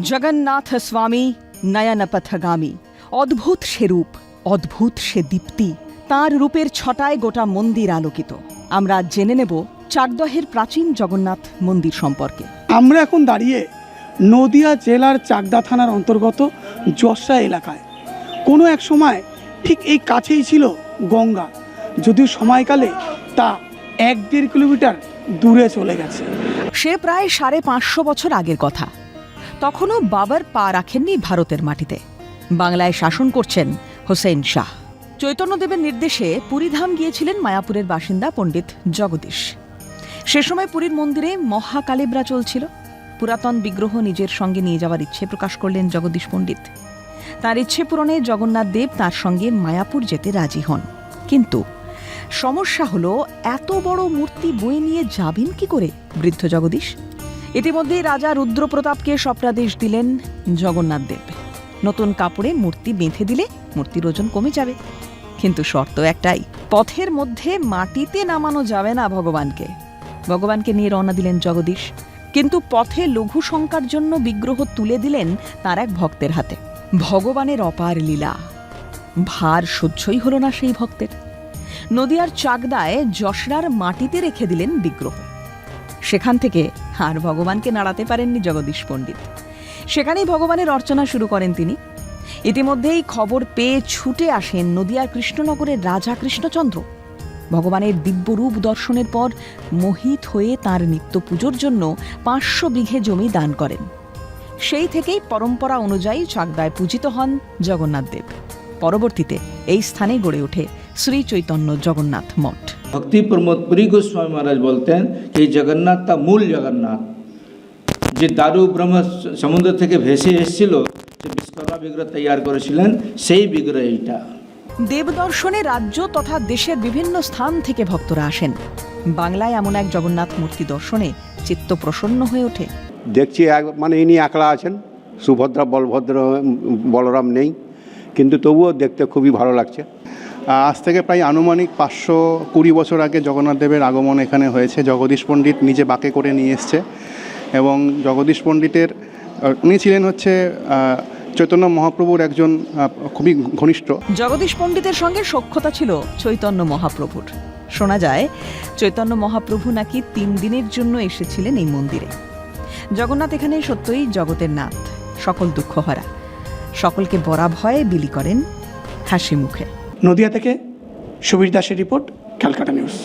জগন্নাথ স্বামী নয়নপথগামী। অদ্ভুত সে রূপ অদ্ভুত সে দীপ্তি তার রূপের ছটায় গোটা মন্দির আলোকিত। আমরা জেনে নেব চাকদহের প্রাচীন জগন্নাথ মন্দির সম্পর্কে। আমরা এখন দাঁড়িয়ে নদিয়া জেলার চাকদা থানার অন্তর্গত যশা এলাকায়। কোনো এক সময় ঠিক এই কাছেই ছিল গঙ্গা যদিও সময়কালে তা এক দেড় কিলোমিটার দূরে চলে গেছে। সে প্রায় সাড়ে পাঁচশো বছর আগের কথা। তখনও বাবার পা রাখেননি ভারতের মাটিতে। বাংলায় শাসন করছেন হোসেন শাহ। চৈতন্যদেবের নির্দেশে পুরীধাম গিয়েছিলেন মায়াপুরের বাসিন্দা পণ্ডিত জগদীশ। সে সময় পুরীর মন্দিরে মহাকালেবরা চলছিল। পুরাতন বিগ্রহ নিজের সঙ্গে নিয়ে যাওয়ার ইচ্ছে প্রকাশ করলেন জগদীশ পণ্ডিত। তার ইচ্ছে পূরণে জগন্নাথ দেব তার সঙ্গে মায়াপুর যেতে রাজি হন। কিন্তু সমস্যা হলো, এত বড় মূর্তি বয়ে নিয়ে যাবেন কি করে বৃদ্ধ জগদীশ? ইতিমধ্যেই রাজা রুদ্রপ্রতাপকে স্বপ্নাদেশ দিলেন জগন্নাথ দেব। নতুন কাপড়ে মূর্তি বেঁধে দিলে মূর্তির ওজন কমে যাবে। কিন্তু শর্ত একটাই, পথের মধ্যে মাটিতে নামানো যাবে না ভগবানকে। ভগবানকে নিয়ে রওনা দিলেন জগদীশ। কিন্তু পথে লঘু শঙ্কার জন্য বিগ্রহ তুলে দিলেন তার এক ভক্তের হাতে। ভগবানের অপার লীলা। ভার সহ্যই হলো না সেই ভক্তের। নদিয়ার চাকদায় যশরার মাটিতে রেখে দিলেন বিগ্রহ। সেখান থেকে আর ভগবানকে নাড়াতে পারেননি জগদীশ পণ্ডিত। সেখানেই ভগবানের অর্চনা শুরু করেন তিনি। ইতিমধ্যেই খবর পেয়ে ছুটে আসেন নদিয়ার কৃষ্ণনগরের রাজা কৃষ্ণচন্দ্র। ভগবানের দিব্যরূপ দর্শনের পর মোহিত হয়ে তার নিত্য পুজোর জন্য পাঁচশো বিঘে জমি দান করেন। সেই থেকেই পরম্পরা অনুযায়ী চাকদায় পূজিত হন জগন্নাথ দেব। পরবর্তীতে এই স্থানে গড়ে ওঠে শ্রী চৈতন্য জগন্নাথ মঠ। ভক্তি প্রমোদ পুরী গোস্বামী মহারাজ বলতেন এই জগন্নাথ তা মূল জগন্নাথ। যে দারু ব্রহ্ম সমুদ্র থেকে ভেসে এসেছিল সে বিশ্বকর্মা বিগ্রহ তৈয়ার করেছিলেন সেই বিগ্রহ এইটা। দেবদর্শনে রাজ্য তথা দেশের বিভিন্ন স্থান থেকে ভক্তরা আসেন। বাংলায় এমন এক জগন্নাথ মূর্তি দর্শনে চিত্ত প্রসন্ন হয়ে ওঠে। দেখছি মানে ইনি একলা আছেন সুভদ্রা বলভদ্র বলরাম নেই। কিন্তু তবুও দেখতে খুবই ভালো লাগছে। আজ থেকে প্রায় আনুমানিক পাঁচশো কুড়ি বছর আগে জগন্নাথ দেবের আগমন এখানে হয়েছে। জগদীশ পণ্ডিত নিজে বাঁকে করে নিয়ে এসছে এবং জগদীশ পণ্ডিতের উনি ছিলেন হচ্ছে চৈতন্য মহাপ্রভুর একজন খুবই ঘনিষ্ঠ। জগদীশ পণ্ডিতের সঙ্গে সখ্যতা ছিল চৈতন্য মহাপ্রভুর। শোনা যায়, চৈতন্য মহাপ্রভু নাকি তিন দিনের জন্য এসেছিলেন এই মন্দিরে। জগন্নাথ এখানে সত্যই জগতের নাথ, সকল দুঃখ হারা সকলকে বরা ভয়ে বিলি করেন হাসি মুখে। নদিয়া থেকে সুবীর দাসের রিপোর্ট ক্যালকাটা নিউজ।